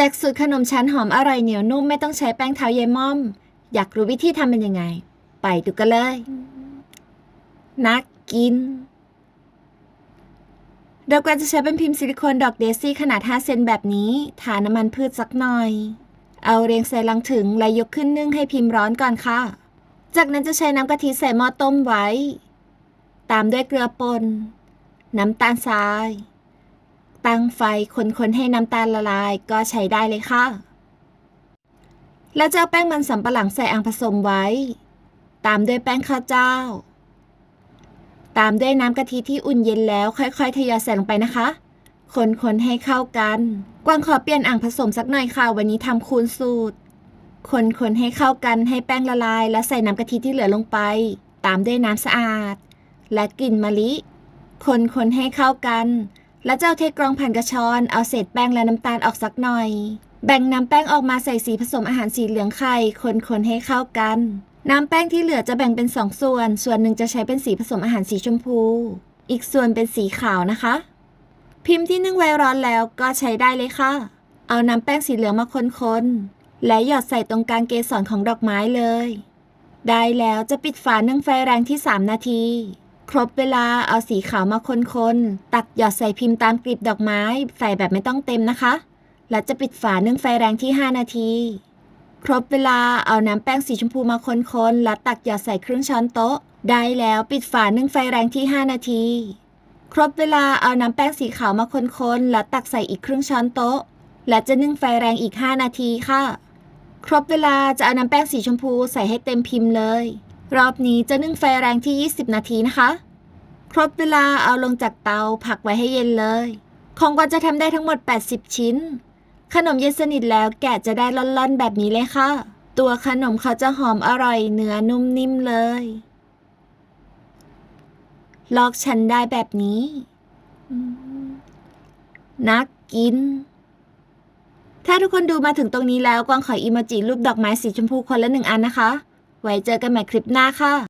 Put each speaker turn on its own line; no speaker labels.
แจกสูตรขนมชั้นหอมอร่อยเหนียวนุ่มไม่ต้องใช้แป้งเท้าเยายม่อม อยากรู้วิธีทำเป็นยังไง ไปดูกันเลย นักกิน เราก็จะใช้เป็นพิมพ์ซิลิโคนดอกเดซี่ขนาด 5 เซนแบบนี้ ทาน้ำมันพืชสักหน่อย เอาเรียงใส่ลังถึงและยกขึ้นนึ่งให้พิมพ์ร้อนก่อนค่ะ จากนั้นจะใช้น้ำกะทิใส่หม้อต้มไว้ ตามด้วยเกลือป่นน้ำตาลทราย ตั้งไฟคนๆให้น้ำตาลละลายก็ใช้ได้เลยค่ะ แล้วจะเอาแป้งมันสำปะหลังใส่อ่างผสมไว้ ตามด้วยแป้งข้าวเจ้า ตามด้วยน้ำกะทิที่อุ่นเย็นแล้วค่อยๆทยอยใส่ลงไปนะคะ คนๆให้เข้ากัน กวางขอเปลี่ยนอ่างผสมสักหน่อยค่ะ วันนี้ทำคูณสูตร คนๆให้เข้ากันให้แป้งละลาย แล้วใส่น้ำกะทิที่เหลือลงไป ตามด้วยน้ำสะอาด และกลิ่นมะลิ คนๆให้เข้ากัน แล้วจะเอาเทกรองผ่านกระชอน เอาเศษแป้งและน้ำตาลออกสักหน่อย แบ่งน้ำแป้งออกมาใส่สีผสมอาหารสีเหลืองไข่ คนๆให้เข้ากัน น้ำแป้งที่เหลือจะแบ่งเป็นสองส่วน ส่วนหนึ่งจะใช้เป็นสีผสมอาหารสีชมพู อีกส่วนเป็นสีขาวนะคะ พิมพ์ที่นึ่งไว้ร้อนแล้วก็ใช้ได้เลยค่ะ เอาน้ำแป้งสีเหลืองมาคนๆ และหยอดใส่ตรงกลางเกสรของดอกไม้เลย ได้แล้วจะปิดฝานึ่งไฟแรงที่ 3 นาที ครบเวลาเอาสีขาวมาคนๆ ตักหยอดใส่พิมพ์ตามกลีบดอกไม้ ใส่แบบไม่ต้องเต็มนะคะ และจะปิดฝานึ่งไฟแรงที่ 5 นาที ครบเวลาเอาน้ำแป้งสีชมพูมาคนๆ และตักหยอดใส่ครึ่งช้อนโต๊ะ ได้แล้วปิดฝานึ่งไฟแรงที่ 5 นาที ครบเวลาเอาน้ำแป้งสีขาวมาคนๆ และตักใส่อีกครึ่งช้อนโต๊ะ และจะนึ่งไฟแรงอีก 5 นาทีค่ะ ครบเวลาจะเอาน้ำแป้งสีชมพูใส่ให้เต็มพิมพ์เลย รอบนี้จะนึ่งไฟแรงที่ 20 นาทีนะคะ ครบเวลาเอาลงจากเตาผักไว้ให้เย็นเลย ของกวางจะทำได้ทั้งหมด 80 ชิ้น ขนมเย็นสนิทแล้วแกะจะได้ล่อนๆแบบนี้เลยค่ะ ตัวขนมเขาจะหอมอร่อยเนื้อนุ่มนิ่มเลย ลอกฉันได้แบบนี้นักกิน ถ้าทุกคนดูมาถึงตรงนี้แล้วกวางขออีโมจิรูปดอกไม้สีชมพูคนละหนึ่งอันนะคะ ไว้เจอกันใหม่คลิปหน้าค่ะ